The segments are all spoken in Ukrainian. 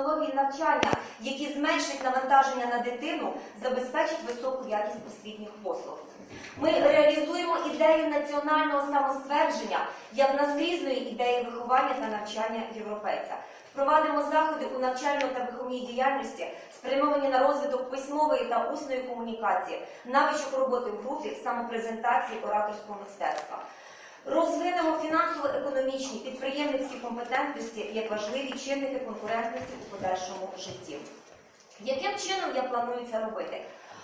технологій навчання, які зменшать навантаження на дитину, забезпечать високу якість освітніх послуг. Ми реалізуємо ідею національного самоствердження як наскрізної ідеї виховання та навчання європейця. Впровадимо заходи у навчально та виховній діяльності, спрямовані на розвиток письмової та усної комунікації, навичок роботи в групі, самопрезентації, ораторського мистецтва. Фінансово-економічні підприємницькі компетентності як важливі чинники конкурентності у подальшому житті. Яким чином я планую це робити?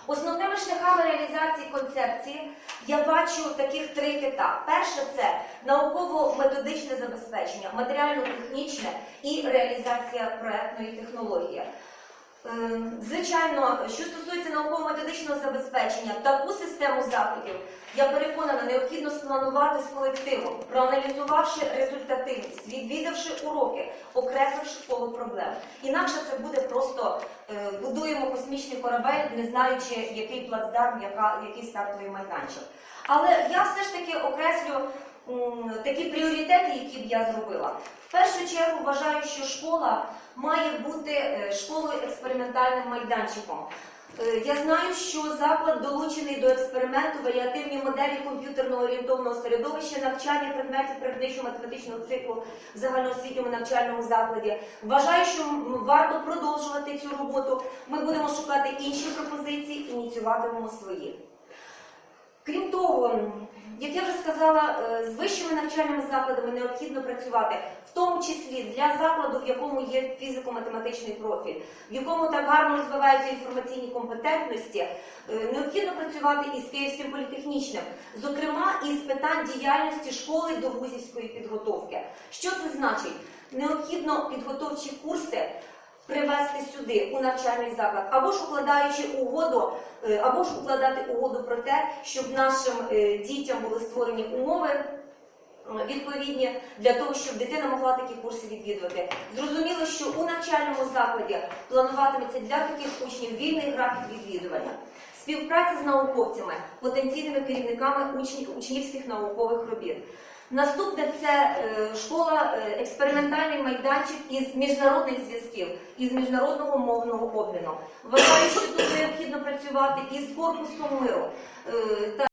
Основними шляхами реалізації концепції я бачу таких три кита. Перше це науково-методичне забезпечення, матеріально-технічне і реалізація проектної технології. Е, Звичайно, що стосується науково-методичного забезпечення, таку систему заходів я переконана, необхідно спланувати з колективом, проаналізувавши результативність, відвідавши уроки, окресливши коло проблем. Інакше це буде просто е, будуємо космічний корабель, не знаючи, який плацдарм, який стартовий майданчик. Але я все ж таки окреслю такі пріоритети, які б я зробила. В першу чергу вважаю, що школа має бути е, школою експериментальним майданчиком. Е, Я знаю, що заклад долучений до експерименту варіативні моделі комп'ютерно-орієнтовного середовища, навчання предметів практично-математичного циклу в загальноосвітньому навчальному закладі. Вважаю, що варто продовжувати цю роботу. Ми будемо шукати інші пропозиції, ініціюватимемо свої. Крім того, як я вже сказала, е, з вищими навчальними закладами необхідно працювати, в тому числі для закладу, в якому є фізико-математичний профіль, в якому так гарно розвиваються інформаційні компетентності, е, необхідно працювати із Київським політехнічним, зокрема із питань діяльності школи до вузівської підготовки. Що це значить? Необхідно підготовчі курси привести сюди у навчальний заклад, або ж укладаючи угоду, е, або ж укладати угоду про те, щоб нашим е, дітям були створені умови. е, Відповідні для того, щоб дитина могла такі курси відвідувати. Зрозуміло, що у навчальному закладі плануватиметься для таких учнів вільний графік відвідування, співпраця з науковцями, потенційними керівниками учнів, учнівських наукових робіт. Наступне це е, школа е, експериментальний майданчик із міжнародних зв'язків, із міжнародного мовного обміну. Вважаю, що тут необхідно працювати із корпусом миру. е,